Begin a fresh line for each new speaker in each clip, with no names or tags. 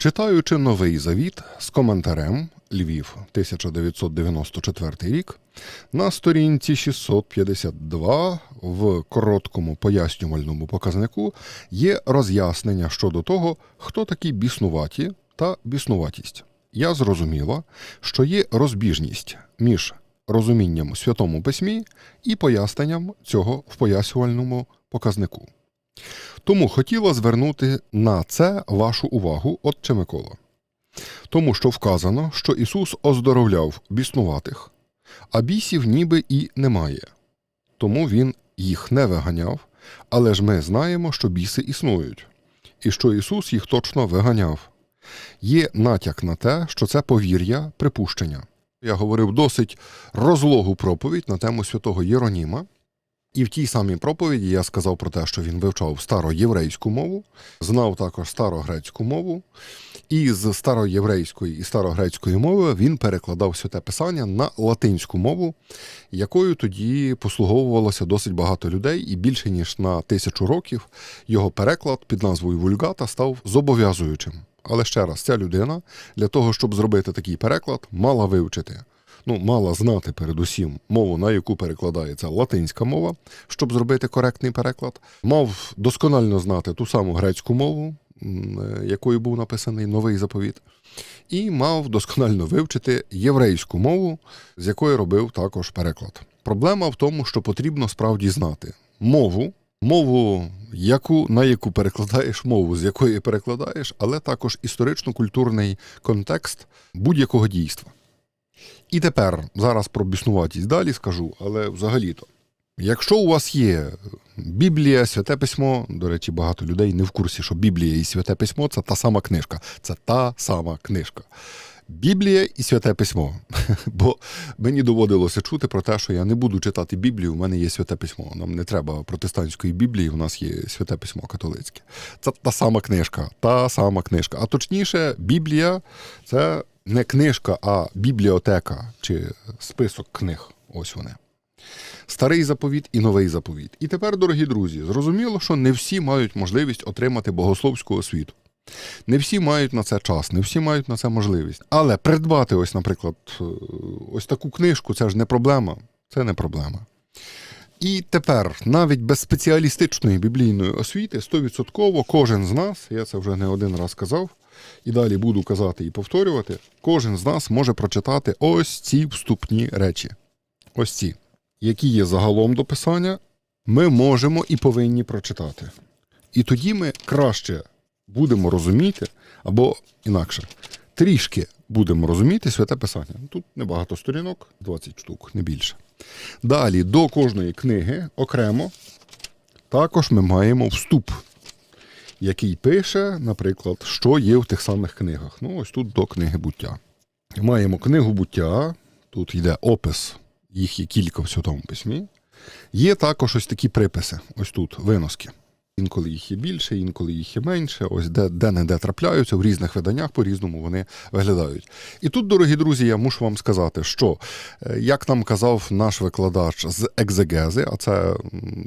Читаючи новий завіт з коментарем Львів, 1994 рік, на сторінці 652 в короткому пояснювальному показнику є роз'яснення щодо того, хто такі біснуваті та біснуватість. Я зрозуміла, що є розбіжність між розумінням святому письмі і поясненням цього в пояснювальному показнику. Тому хотіла звернути на це вашу увагу, отче Микола. Тому що вказано, що Ісус оздоровляв біснуватих, а бісів ніби і немає. Тому Він їх не виганяв, але ж ми знаємо, що біси існують, і що Ісус їх точно виганяв. Є натяк на те, що це повір'я, припущення. Я говорив досить розлогу проповідь на тему святого Єроніма, і в тій самій проповіді я сказав про те, що він вивчав староєврейську мову, знав також старогрецьку мову, і з староєврейської і старогрецької мови він перекладав святе писання на латинську мову, якою тоді послуговувалося досить багато людей, і більше ніж на тисячу років його переклад під назвою Вульгата став зобов'язуючим. Але ще раз, ця людина для того, щоб зробити такий переклад, мала вивчити ну, мала знати передусім мову, на яку перекладається латинська мова, щоб зробити коректний переклад, мав досконально знати ту саму грецьку мову, е, якою був написаний новий заповіт, і мав досконально вивчити єврейську мову, з якої робив також переклад. Проблема в тому, що потрібно справді знати мову. Мову, яку, на яку перекладаєш мову, з якої перекладаєш, але також історично-культурний контекст будь-якого дійства. І тепер зараз про біснуватість далі скажу, але взагалі-то. Якщо у вас є Біблія, святе письмо, до речі, багато людей не в курсі, що Біблія і святе письмо це та сама книжка. Це та сама книжка. Біблія і святе письмо. Бо мені доводилося чути про те, що я не буду читати Біблію, у мене є святе письмо. Нам не треба протестантської Біблії, у нас є святе письмо католицьке. Це та сама книжка, та сама книжка. А точніше, Біблія це не книжка, а бібліотека чи список книг. Ось вони. Старий заповіт і новий заповіт. І тепер, дорогі друзі, зрозуміло, що не всі мають можливість отримати богословську освіту. Не всі мають на це час, не всі мають на це можливість. Але придбати, ось, наприклад, е, ось таку книжку це ж не проблема. Це не проблема. І тепер, навіть без спеціалістичної біблійної освіти, 100% кожен з нас, я це вже не один раз казав, і далі буду казати і повторювати, кожен з нас може прочитати ось ці вступні речі. Ось ці, які є загалом до писання, ми можемо і повинні прочитати. І тоді ми краще будемо розуміти, або інакше, трішки будемо розуміти святе писання. Тут небагато сторінок, 20 штук, не більше. Далі до кожної книги окремо також ми маємо вступ, який пише, наприклад, що є в тих самих книгах. Ну, ось тут до книги буття. Маємо книгу буття, тут йде опис, їх є кілька в Святому письмі. Є також ось такі приписи, ось тут виноски. Інколи їх є більше, інколи їх є менше. Ось де, де не де трапляються в різних виданнях, по-різному вони виглядають. І тут, дорогі друзі, я мушу вам сказати, що е, як нам казав наш викладач з екзегези, а це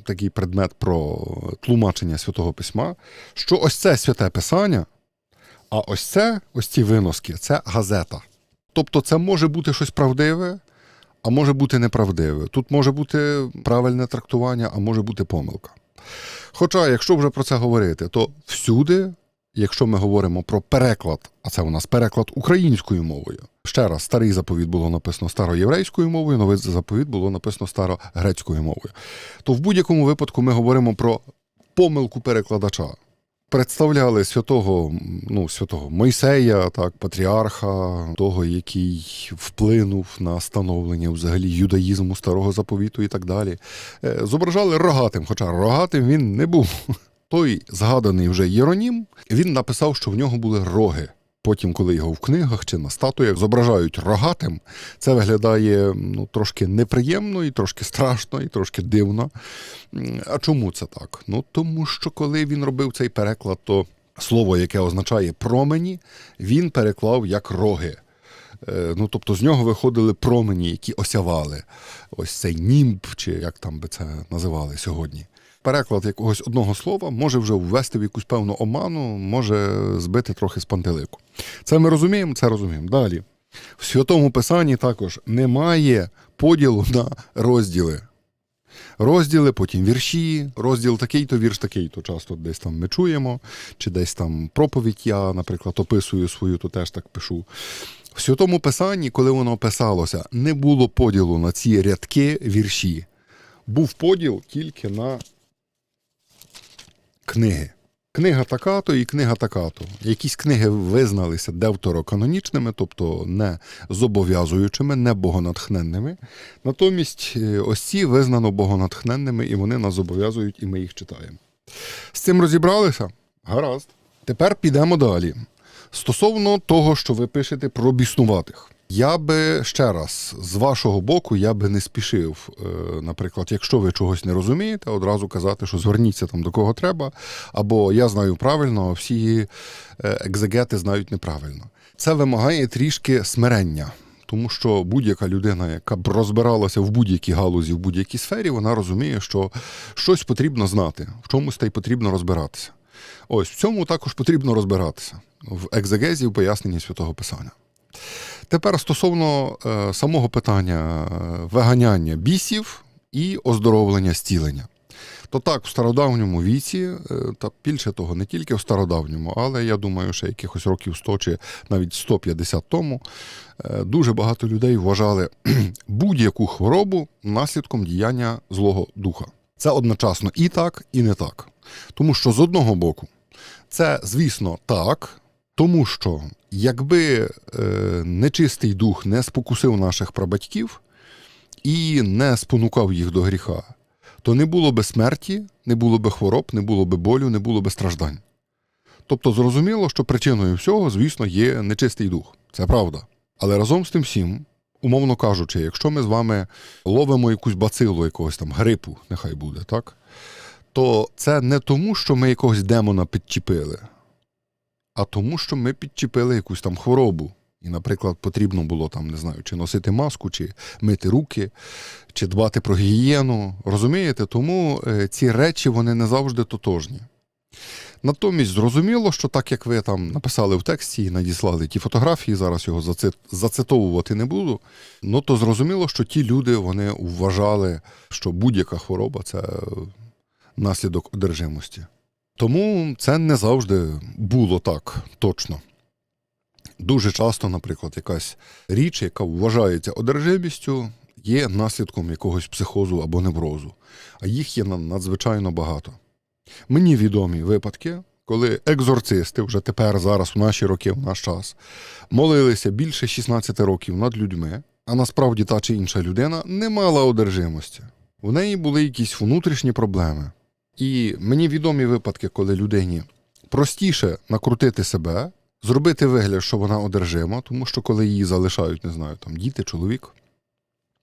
такий предмет про тлумачення святого письма, що ось це святе писання, а ось це, ось ці виноски, це газета. Тобто, це може бути щось правдиве, а може бути неправдиве. Тут може бути правильне трактування, а може бути помилка. Хоча, якщо вже про це говорити, то всюди, якщо ми говоримо про переклад, а це у нас переклад українською мовою. Ще раз, старий заповіт було написано староєврейською мовою, новий заповіт було написано старогрецькою мовою. То в будь-якому випадку ми говоримо про помилку перекладача. Представляли святого, ну, святого Мойсея, так, патріарха, того, який вплинув на становлення взагалі юдаїзму старого заповіту і так далі. Е, Зображали рогатим, хоча рогатим він не був. Той згаданий вже Єронім, він написав, що в нього були роги. Потім, коли його в книгах чи на статуях зображають рогатим, це виглядає ну, трошки неприємно, і трошки страшно, і трошки дивно. А чому це так? Ну тому що коли він робив цей переклад, то слово, яке означає промені, він переклав як роги. Е, Ну, тобто з нього виходили промені, які осявали. Ось цей німб, чи як там би це називали сьогодні. Переклад якогось одного слова може вже ввести в якусь певну оману, може збити трохи з пантелику. Це ми розуміємо, це розуміємо. Далі. В Святому Писанні також немає поділу на розділи. Розділи, потім вірші, розділ такий-то, вірш такий-то. Часто десь там ми чуємо, чи десь там проповідь я, наприклад, описую свою, то теж так пишу. В Святому Писанні, коли воно писалося, не було поділу на ці рядки вірші. Був поділ тільки на книги. Книга така-то і книга така-то. Якісь книги визналися девтороканонічними, тобто не зобов'язуючими, не богонатхненними. Натомість е, ось ці визнано богонатхненними, і вони нас зобов'язують, і ми їх читаємо. З цим розібралися? Гаразд. Тепер підемо далі. Стосовно того, що ви пишете про біснуватих. Я би ще раз з вашого боку я би не спішив. Е, Наприклад, якщо ви чогось не розумієте, одразу казати, що зверніться там до кого треба, або я знаю правильно, а всі е, екзегети знають неправильно. Це вимагає трішки смирення. Тому що будь-яка людина, яка б розбиралася в будь-якій галузі, в будь-якій сфері, вона розуміє, що щось потрібно знати, в чомусь та й потрібно розбиратися. Ось в цьому також потрібно розбиратися в екзегезі, в поясненні святого Писання. Тепер стосовно е, самого питання е, виганяння бісів і оздоровлення зцілення. То так, в стародавньому віці, е, та більше того, не тільки в стародавньому, але я думаю, що якихось років 100 чи навіть 150 тому е, дуже багато людей вважали будь-яку хворобу наслідком діяння злого духа. Це одночасно і так, і не так. Тому що з одного боку, це, звісно, так, тому що якби е, нечистий дух не спокусив наших прабатьків і не спонукав їх до гріха, то не було би смерті, не було би хвороб, не було би болю, не було би страждань. Тобто зрозуміло, що причиною всього, звісно, є нечистий дух. Це правда. Але разом з тим всім, умовно кажучи, якщо ми з вами ловимо якусь бацилу якогось там грипу, нехай буде, так? То це не тому, що ми якогось демона підчепили, а тому, що ми підчепили якусь там хворобу. І, наприклад, потрібно було там, не знаю, чи носити маску, чи мити руки, чи дбати про гігієну. Розумієте? Тому е, ці речі вони не завжди тотожні. Натомість зрозуміло, що так як ви там написали в тексті і надіслали ті фотографії, зараз його зацит... зацитовувати не буду. Ну то зрозуміло, що ті люди вони вважали, що будь-яка хвороба це наслідок одержимості. Тому це не завжди було так точно. Дуже часто, наприклад, якась річ, яка вважається одержимістю, є наслідком якогось психозу або неврозу, а їх є надзвичайно багато. Мені відомі випадки, коли екзорцисти вже тепер, зараз, в наші роки, в наш час, молилися більше 16 років над людьми, а насправді та чи інша людина не мала одержимості. В неї були якісь внутрішні проблеми. І мені відомі випадки, коли людині простіше накрутити себе, зробити вигляд, що вона одержима, тому що коли її залишають, не знаю, там діти, чоловік.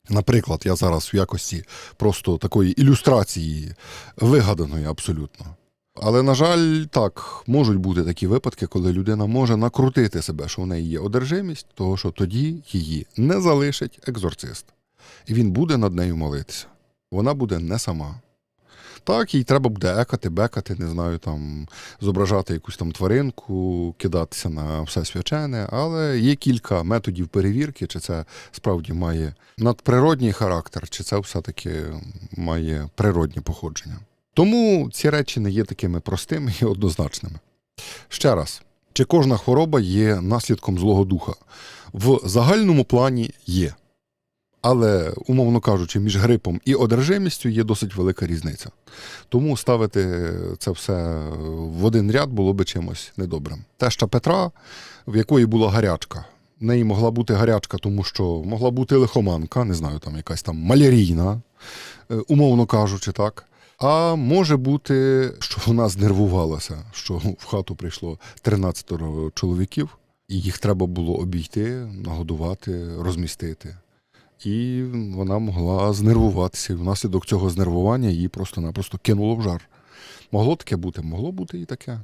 Наприклад, я зараз в якості просто такої ілюстрації вигаданої абсолютно. Але, на жаль, так, можуть бути такі випадки, коли людина може накрутити себе, що в неї є одержимість, того що тоді її не залишить екзорцист. І він буде над нею молитися. Вона буде не сама. Так, їй треба буде екати, бекати, не знаю, там зображати якусь там тваринку, кидатися на все свячене, але є кілька методів перевірки, чи це справді має надприродній характер, чи це все-таки має природнє походження. Тому ці речі не є такими простими і однозначними. Ще раз, чи кожна хвороба є наслідком Злого Духа? В загальному плані є. Але, умовно кажучи, між грипом і одержимістю є досить велика різниця. Тому ставити це все в один ряд було би чимось недобрим. Теща Петра, в якої була гарячка. В неї могла бути гарячка, тому що могла бути лихоманка, не знаю, там якась там малярійна, е, умовно кажучи, так. А може бути, що вона знервувалася, що в хату прийшло 13 чоловіків, і їх треба було обійти, нагодувати, розмістити і вона могла знервуватися. І внаслідок цього знервування її просто-напросто кинуло в жар. Могло таке бути, могло бути і таке.